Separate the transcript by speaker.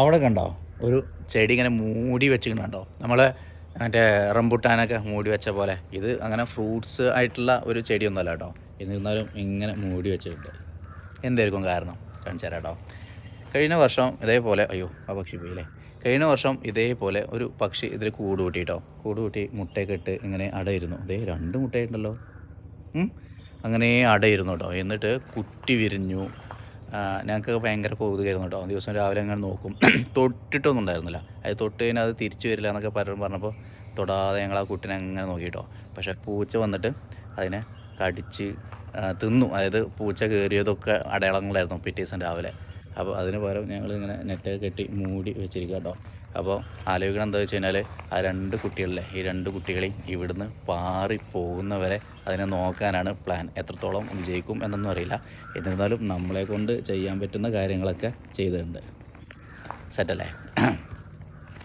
Speaker 1: അവിടെ കണ്ടോ? ഒരു ചെടി ഇങ്ങനെ മൂടി വെച്ചിട്ടുണ്ടോ നമ്മൾ മറ്റേ റംബുട്ടാനൊക്കെ മൂടി വെച്ച പോലെ. ഇത് അങ്ങനെ ഫ്രൂട്ട്സ് ആയിട്ടുള്ള ഒരു ചെടിയൊന്നുമല്ല കേട്ടോ. എന്നിരുന്നാലും ഇങ്ങനെ മൂടി വെച്ചിട്ടുണ്ട്. എന്തായിരിക്കും കാരണം? കാണിച്ചു തരാം കേട്ടോ. കഴിഞ്ഞ വർഷം ഇതേപോലെ അയ്യോ ആ പക്ഷി പോയില്ലേ കഴിഞ്ഞ വർഷം ഇതേപോലെ ഒരു പക്ഷി ഇതിൽ കൂട് കൂട്ടി കേട്ടോ. കൂട് കൂട്ടി മുട്ടയൊക്കെ ഇട്ട് ഇങ്ങനെ അടയിരുന്നു. ഇതേ രണ്ട് മുട്ടയുണ്ടല്ലോ. അങ്ങനെ അടയിരുന്നു കേട്ടോ. എന്നിട്ട് കുട്ടി വിരിഞ്ഞു. ഞങ്ങൾക്ക് ഭയങ്കര കൗതുകമായിരുന്നു കേട്ടോ. ദിവസം രാവിലെ അങ്ങനെ നോക്കും. തൊട്ടിട്ടൊന്നും ഉണ്ടായിരുന്നില്ല. അത് തൊട്ട് കഴിഞ്ഞാൽ അത് തിരിച്ചു വരില്ല എന്നൊക്കെ പലരും പറഞ്ഞപ്പോൾ തൊടാതെ ഞങ്ങൾ ആ കുട്ടിനെ അങ്ങനെ നോക്കി കേട്ടോ. പക്ഷേ പൂച്ച വന്നിട്ട് അതിനെ കടിച്ച് തിന്നു. അതായത് പൂച്ച കയറിയതൊക്കെ അടയാളങ്ങളായിരുന്നു പിറ്റേ ദിവസം രാവിലെ. അപ്പോൾ അതിന് പകരം ഞങ്ങൾ ഇങ്ങനെ നെറ്റൊക്കെ കെട്ടി മൂടി വെച്ചിരിക്കുക കേട്ടോ. അപ്പോൾ ആലോചിക്കണം എന്താ വെച്ച് കഴിഞ്ഞാൽ ആ രണ്ട് കുട്ടികളിലെ ഈ രണ്ട് കുട്ടികളെയും ഇവിടുന്ന് പാറി പോകുന്നവരെ അതിനെ നോക്കാനാണ് പ്ലാൻ എത്രത്തോളം വിജയിക്കും എന്നൊന്നും അറിയില്ല. എന്നിരുന്നാലും നമ്മളെ കൊണ്ട് ചെയ്യാൻ പറ്റുന്ന കാര്യങ്ങളൊക്കെ ചെയ്തിട്ടുണ്ട്. സെറ്റല്ലേ